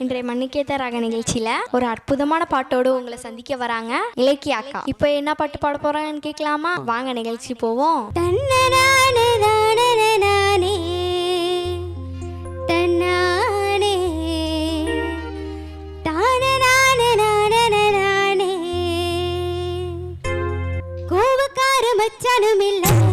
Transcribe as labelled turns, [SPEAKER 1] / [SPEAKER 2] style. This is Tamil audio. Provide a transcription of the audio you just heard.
[SPEAKER 1] இன்றைய மண்ணுக்கேத்த ராக நிகழ்ச்சியில ஒரு அற்புதமான பாட்டோடு உங்களை சந்திக்க வராங்க இலக்கிய அக்கா. இப்போ என்ன பாட்டு பாட போறாங்கன்னு கேட்கலாமா வாங்க நிகழ்ச்சி போவோம்.
[SPEAKER 2] தன்னனானே மச்சானும் இல்லை.